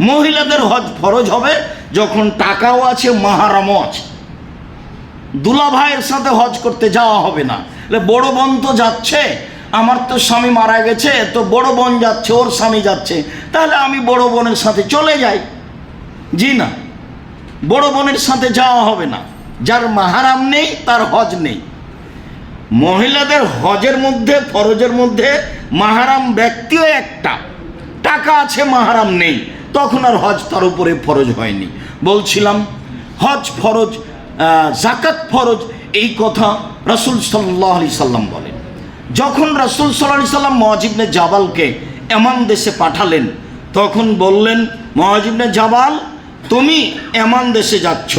মহিলাদের হজ ফরজ হবে যখন টাকাও আছে, মাহারামও আছে। দুলা ভাইয়ের সাথে হজ করতে যাওয়া হবে না। বড় বোন তো যাচ্ছে, আমার তো স্বামী মারা গেছে, তো বড় বোন যাচ্ছে, ওর স্বামী যাচ্ছে। তাহলে আমি বড় বোনের সাথে চলে যাই? জি না। বড় বোনের সাথে যাওয়া হবে না। যার মাহারাম নেই, তার হজ নেই। মহিলাদের হজের মধ্যে, ফরজের মধ্যে মাহারাম ব্যক্তিও একটা। টাকা আছে, মাহারাম নেই। তখন আর হজ তার উপরে ফরজ হয়নি। বলছিলাম, হজ ফরজ জাকাত ফরজ, এই কথা রসুল সাল্লাহ আলি সাল্লাম বলেন। যখন রসুল সাল্লাহ সাল্লাম মহাজিবনে জাবালকে এমন দেশে পাঠালেন, তখন বললেন মহাজিবনে জাবাল, তুমি এমন দেশে যাচ্ছ,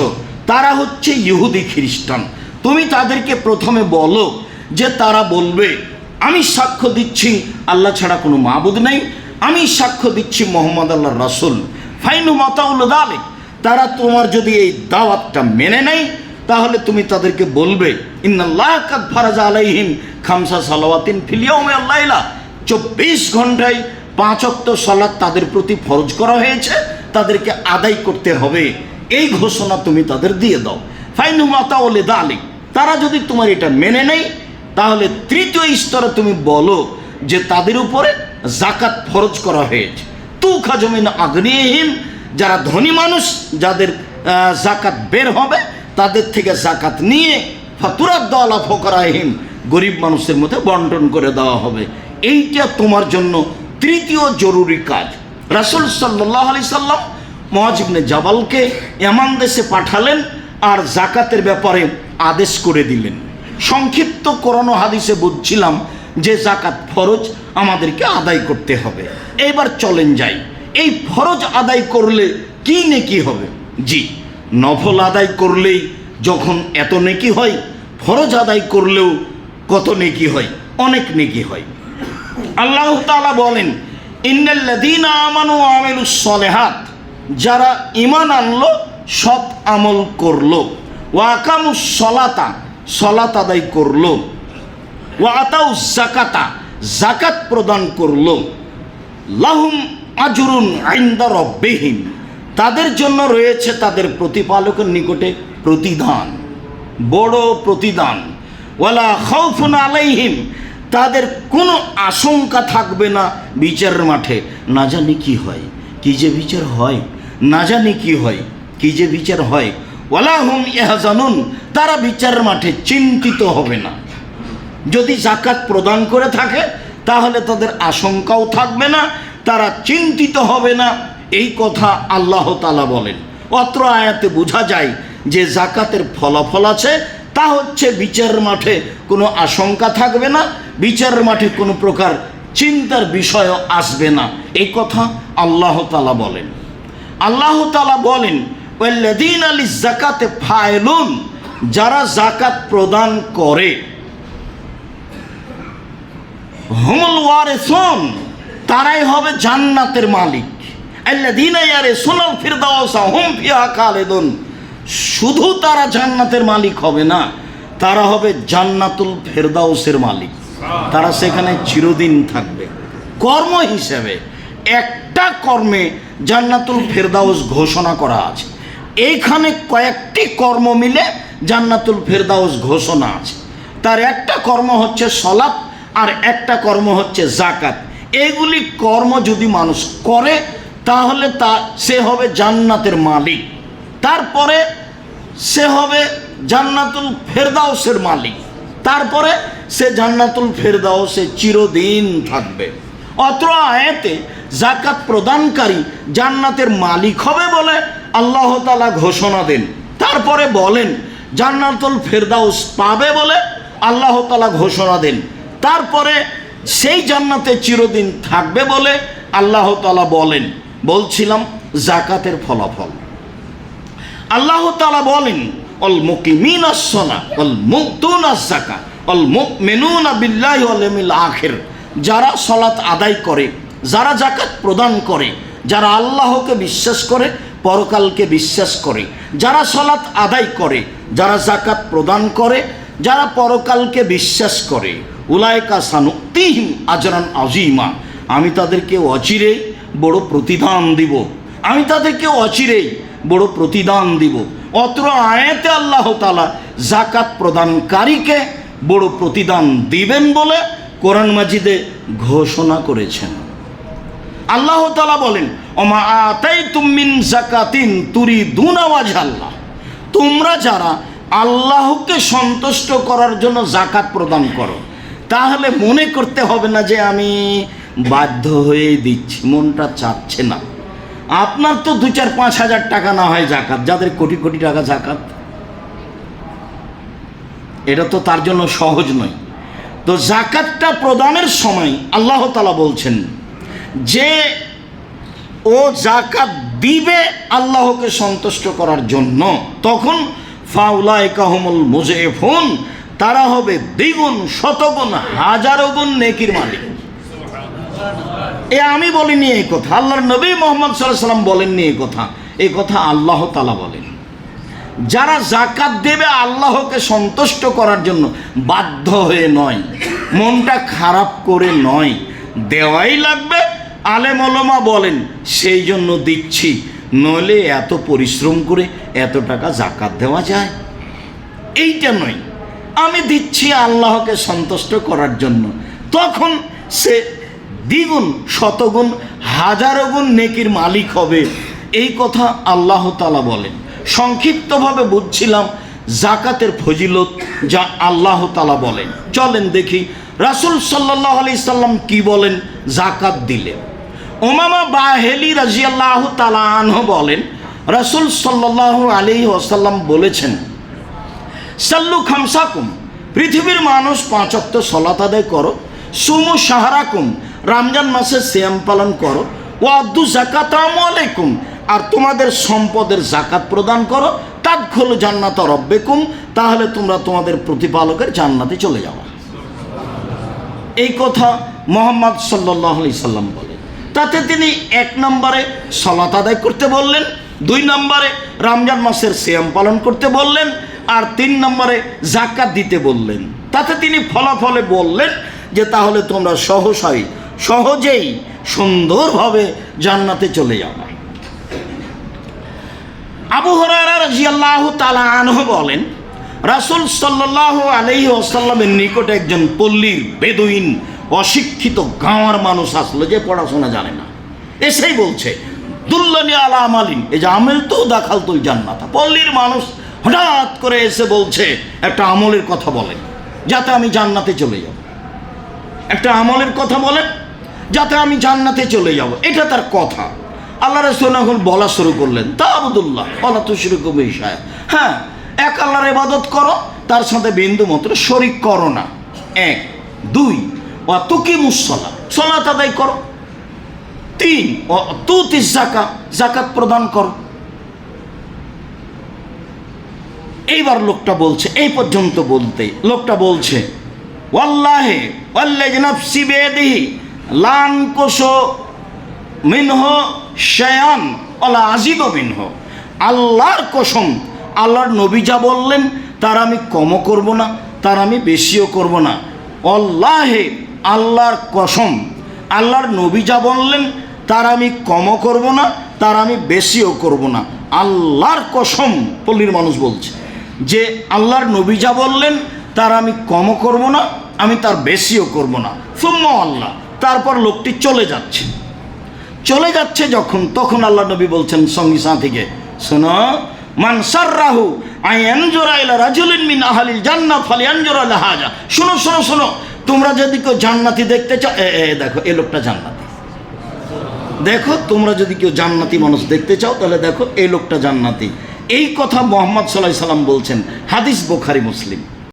তারা হচ্ছে ইহুদি খ্রিস্টান। তুমি তাদেরকে প্রথমে বলো যে তারা বলবে, আমি সাক্ষ্য দিচ্ছি, আল্লাহ ছাড়া কোনো মাবুদ নেই। আমি সাক্ষ্য দিচ্ছি মোহাম্মদ আল্লাহ রসুল। ফাইনু মাতাউল দালেক। তারা তোমার যদি এই দাওয়াতটা মেনে নেয়, তাহলে তুমি তাদেরকে বলবে ফারাজা খামসা চব্বিশ ঘন্টায় পাঁচ অক্ত সলাৎ তাদের প্রতি ফরজ করা হয়েছে, তাদেরকে আদায় করতে হবে। এই ঘোষণা তুমি তাদের দিয়ে দাও। ফাইনু মাতা ওলে দালিক। তারা যদি তোমার এটা মেনে নেয়, তাহলে তৃতীয় স্তরে তুমি বলো যে তাদের উপরে জাকাত ফরজ করা হয়েছে। তু খাজমিন আগ্নেহীন, যারা ধনী মানুষ, যাদের জাকাত বের হবে, তাদের থেকে জাকাত নিয়ে ফাতুরাত দলা ফকরাহীন গরিব মানুষের মধ্যে বন্টন করে দেওয়া হবে। এইটা তোমার জন্য তৃতীয় জরুরি কাজ। রাসুল সাল্লাহ আলি সাল্লাম মহাজিবনে জাবালকে এমন দেশে পাঠালেন আর জাকাতের ব্যাপারে আদেশ করে দিলেন। সংক্ষিপ্ত করোনা হাদিসে বুঝছিলাম যে জাকাত ফরজ আমাদেরকে আদায় করতে হবে। এবার চলেন যাই। এই ফরজ আদায় করলে কি নেকি হবে? জি, নফল আদায় করলেই যখন এত নেকি হয়, ফরজ আদায় করলেও কত নেকি হয়? অনেক নেকি হয়। আল্লাহ তালা বলেন, ইন্নাল্লাযীনা আমানু ওয়া আমিলুস সলিহাত যারা ঈমান আনলো, সৎ আমল করল। ওয়া আকামুস সলাতা, সলাত আদায় করল। আতাউ জাকাতা জাকাত প্রদান করল। লাহুম আজরুন আইন্দা রব্বিহিম, তাদের জন্য রয়েছে তাদের প্রতিপালকের নিকটে প্রতিদান, বড় প্রতিদান। ওয়ালা খাউফুন আলাইহিম, তাদের কোনো আশঙ্কা থাকবে না বিচারের মাঠে। না জানি কি হয়, কি যে বিচার হয়, না জানি কি হয়, কি যে বিচার হয়। ওয়ালা হুম ইহাজানুন, তারা বিচারের মাঠে চিন্তিত হবে না। যদি জাকাত প্রদান করে থাকে, তাহলে তাদের আশঙ্কাও থাকবে না, তারা চিন্তিত হবে না। এই কথা আল্লাহ তালা বলেন। অত্র আয়াতে বোঝা যায় যে জাকাতের ফলাফল আছে, তা হচ্ছে বিচারের মাঠে কোনো আশঙ্কা থাকবে না বিচার মাঠে কোনো প্রকার চিন্তার বিষয়ও আসবে না। এই কথা আল্লাহ তালা বলেন। আল্লাহ তালা বলেন, ওয়াল্লাযীনা লিজ্জাকাতে ফায়লুন যারা জাকাত প্রদান করে হুমুল ওয়ারিসুন, তারাই হবে জান্নাতের মালিক। শুধু তারা জান্নাতের মালিক হবে না, তারা হবে জান্নাতুল ফেরদাউসের মালিক। তারা সেখানে চিরদিন থাকবে। কর্ম হিসেবে একটা কর্মে জান্নাতুল ফেরদাউস ঘোষণা করা আছে। এইখানে কয়েকটি কর্ম মিলে জান্নাতুল ফেরদাউস ঘোষণা আছে। তার একটা কর্ম হচ্ছে সলাপ আর একটা কর্ম হচ্ছে জাকাত এগুলি কর্ম যদি মানুষ করে, তাহলে তা, সে হবে জান্নাতের মালিক। তারপরে সে হবে জান্নাতুল ফেরদাউসের মালিক। তারপরে সে জান্নাতুল ফেরদাউসে চিরদিন থাকবে। অত্র আয়াতে জাকাত প্রদানকারী জান্নাতের মালিক হবে বলে আল্লাহ তালা ঘোষণা দেন। তারপরে বলেন, জান্নাতুল ফেরদাউস পাবে বলে আল্লাহ তালা ঘোষণা দেন। তারপরে সেই জান্নাতে চিরদিন থাকবে বলে আল্লাহ তালা বলেন। বলছিলাম জাকাতের ফলাফল। আল্লাহ তালা বলেন, অল মুকিমিন আসনা অল মুক্তুন জাকা অল মুক মেনুন বিল্লাহ অলেমিল আখের। যারা সলাৎ আদায় করে, যারা জাকাত প্রদান করে, যারা আল্লাহকে বিশ্বাস করে, পরকালকে বিশ্বাস করে, যারা সলাৎ আদায় করে, যারা জাকাত প্রদান করে, যারা পরকালকে বিশ্বাস করে উলায়কা সানুক্তিহীন আজরান আজিমা আমি তাদেরকে অচিরে বড় প্রতিদান দিব। আমি তাদেরকে অচিরেই বড় প্রতিদান দিব। অত্র আয়াতে আল্লাহ তালা জাকাত প্রদানকারীকে বড় প্রতিদান দিবেন বলে কোরআন মাজিদে ঘোষণা করেছেন। আল্লাহ তালা বলেন, ওমা আতাই তুমিন জাকাতিন তুরি দুনাওয়াজ আল্লাহ তোমরা যারা আল্লাহকে সন্তুষ্ট করার জন্য জাকাত প্রদান করো তাহলে মনে করতে হবে না যে আমি বাধ্য হয়ে দিচ্ছি, মনটা চাচ্ছে না। আপনার তো দু চার পাঁচ হাজার টাকা না হয় জাকাত, যাদের কোটি কোটি টাকা জাকাত। এটা তো তার জন্য সহজ নয়। তো জাকাতটা প্রদানের সময় আল্লাহ তালা বলছেন, যে ও জাকাত দিবে আল্লাহকে সন্তুষ্ট করার জন্য, তখন ফাউলাই কাহমুল মুজেফুন তারা হবে দ্বিগুণ, শতগুণ, হাজারো গুণ নেকির মালিক। এ আমি বলিনি এই কথা, আল্লাহর নবী মোহাম্মদ সাল্লাম বলেননি এই কথা। এই কথা আল্লাহ তালা বলেন। যারা জাকাত দেবে আল্লাহকে সন্তুষ্ট করার জন্য, বাধ্য হয়ে নয়, মনটা খারাপ করে নয়, দেওয়াই লাগবে আলেম ওলমা বলেন, সেই জন্য দিচ্ছি, নইলে এত পরিশ্রম করে এত টাকা জাকাত দেওয়া যায়। এইটা নয়। আমি দিচ্ছি আল্লাহকে সন্তুষ্ট করার জন্য। তখন সে দ্বিগুণ, শতগুণ, হাজারো গুণ নেকির মালিক হবে। এই কথা আল্লাহ তালা বলেন। সংক্ষিপ্তভাবে বুঝছিলাম জাকাতের ফজিলত যা আল্লাহ তালা বলেন। চলেন দেখি রাসুল সাল্লাহ আলি সাল্লাম কি বলেন জাকাত দিলে। ওমামা বাহেলি রাজিয়াল্লাহ তালা আনহ বলেন, রাসুল সাল্লাহ আলি ওসাল্লাম বলেছেন সাল্লু খামসাকুম, পৃথিবীর মানুষ পাঁচক্ত সলাত আদায় করো, সুমু সাহারাকুম, রমজান মাসে শ্যাম পালন করো ও আব্দু জাকাত আলাইকুম আর তোমাদের সম্পদের জাকাত প্রদান করো তাদ খোলো জান্নাত রব্বেকুম, তাহলে তোমরা তোমাদের প্রতিপালকের জান্নাতে চলে যাওয়া এই কথা মোহাম্মদ সাল্লাহ আলি সাল্লাম বলে। তাতে তিনি এক নম্বরে সলাত আদায় করতে বললেন, দুই নম্বরে রমজান মাসের সিয়াম পালন করতে বললেন আর তিন নম্বরে জাকাত দিতে বললেন। তাতে তিনি ফলাফলে বললেন যে, তাহলে তোমরা সহসাই, সহজেই সুন্দরভাবে জান্নাতে চলে যাবে আবু হরারা রাজিয়াল্লাহ তালা আনহ বলেন, রাসুল সাল্লাহ আলহি আসাল্লামের নিকটে একজন পল্লীর বেদুইন অশিক্ষিত গাঁওয়ার মানুষ আসলো যে পড়াশোনা জানে না। এসেই বলছে, দুল্লানি আলা আমালিন, এই যে আমেল তো দেখাল তুই জান্নাতা। পল্লীর মানুষ হঠাৎ করে এসে বলছে, একটা আমলের কথা বলেন যাতে আমি জান্নাতে চলে যাব। একটা আমলের কথা বলেন যাতে আমি জান্নাতে চলে যাব। এটা তার কথা। আল্লাহ রসুল এখন বলা শুরু করলেন, তা আবদুল্লাহ বলা তো শুরু করবে হ্যাঁ এক আল্লাহর ইবাদত করো, তার সাথে বিন্দু মাত্র শরিক করো না। এক। দুই। ও তুকি মুসলা সলাত আদায় করো। তিন। ও তুতিস জাকা জাকাত প্রদান করো। এইবার লোকটা বলছে, এই পর্যন্ত বলতে। লোকটা বলছে, ওয়াল্লাহে, ওয়াল্লাহ নফসি বেদিহি লান কোশো মিনহ শয়ান অলা আজিদ মিনহ। আল্লাহর কসম, আল্লাহর নবী যা বললেন, তার আমি কমও করব না, তার আমি বেশিও করব না। অল্লাহে আল্লাহর কসম, আল্লাহর নবী যা বললেন, তার আমি কমও করব না, তার আমি বেশিও করব না। আল্লাহর কসম, পল্লীর মানুষ বলছে। যে আল্লাহর নবী যা বললেন তার আমি কমও করব না আমি তার বেশিও করব না। সুম্মা আল্লাহ তারপর লোকটি চলে যাচ্ছে। চলে যাচ্ছে যখন তখন আল্লাহ নবী বলছেন সঙ্গী সাথীকে শোনো মানসার রাহু শোনো শোনো শোনো তোমরা যদি কেউ জান্নাতি দেখতে চাও এ এ, দেখো এই লোকটা জান্নাতি। দেখো তোমরা যদি কেউ জান্নাতি মানুষ দেখতে চাও তাহলে দেখো এই লোকটা জান্নাতি। এই কথা মোহাম্মদ সাল্লাহ সাল্লাম বলছেন হাদিস বোখারি মুসলিম।